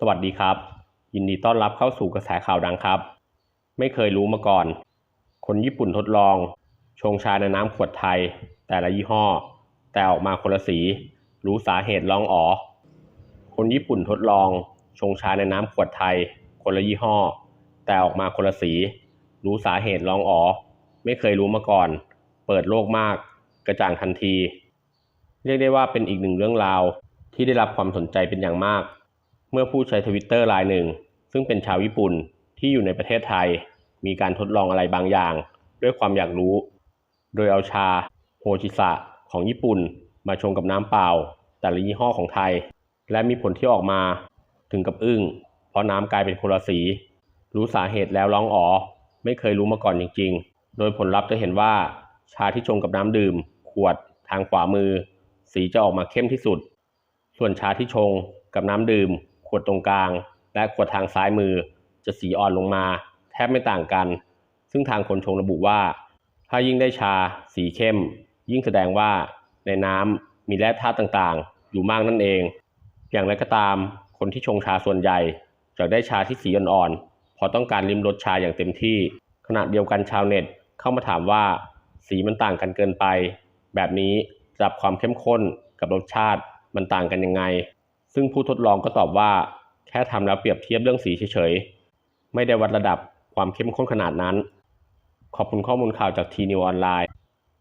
สวัสดีครับ ยินดีต้อนรับเข้าสู่กระแสข่าวดังครับ ไม่เคยรู้มาก่อน คนญี่ปุ่นทดลอง ชงชาในน้ำขวดไทย แต่ละยี่ห้อ แต่ออกมาคนละสี รู้สาเหตุร้องอ๋อ คนญี่ปุ่นทดลอง ชงชาในน้ำขวดไทย คนละยี่ห้อ แต่ออกมาคนละสี รู้สาเหตุร้องอ๋อ ไม่เคยรู้มาก่อน เปิดโลกมาก กระจ่างทันที เรียกได้ว่าเป็นอีกหนึ่งเรื่องราวที่ได้รับความสนใจเป็นอย่างมาก มื่อผู้ใช้ทวิตเตอร์รายหนึ่ง ซึ่งเป็นชาวญี่ปุ่นที่อยู่ในประเทศไทย มีการทดลองอะไรบางอย่าง ด้วยความอยากรู้ โดยเอาชาโฮจิสะของญี่ปุ่นมาชงกับน้ำเปล่า แต่ละยี่ห้อของไทย และมีผลที่ออกมาถึงกับอึ้ง เพราะน้ำกลายเป็นคนละสี รู้สาเหตุแล้วร้องอ๋อ ไม่เคยรู้มาก่อนจริง ๆ โดยผลลัพธ์จะเห็นว่า ชาที่ชงกับน้ำดื่ม ขวดทางขวามือ สีจะออกมาเข้มที่สุด ส่วนชาที่ชงกับน้ำดื่ม ขวดตรงกลาง และขวดทางซ้ายมือ จะสีอ่อนลงมา แทบไม่ต่างกัน ซึ่งทางคนชงระบุว่า ถ้ายิ่งได้ชา สีเข้ม ยิ่งแสดงว่าในน้ำมีแร่ธาตุต่างๆ อยู่มากนั่นเอง อย่างไรก็ตาม คนที่ชงชาส่วนใหญ่จะได้ชาที่สีอ่อนๆพราะต้องการลิ้มรสชาอย่างเต็มที่ ขณะเดียวกันชาวเน็ตเข้ามาถามว่า สีมันต่างกันเกินไป แบบนี้ระดับความเข้มข้นกับรสชาติมันต่างกันยังไง ซึ่งผู้ทดลองก็ตอบว่า แค่ทำแล้วเปรียบเทียบเรื่องสีเฉยๆ ไม่ได้วัดระดับความเข้มข้นขนาดนั้น ขอบคุณข้อมูลข่าวจากทีนิวออนไลน์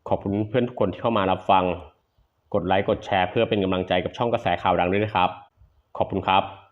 ขอบคุณเพื่อนทุกคนที่เข้ามารับฟัง กดไลค์กดแชร์เพื่อเป็นกำลังใจกับช่องกระแสข่าวดังด้วยนะครับ ขอบคุณครับ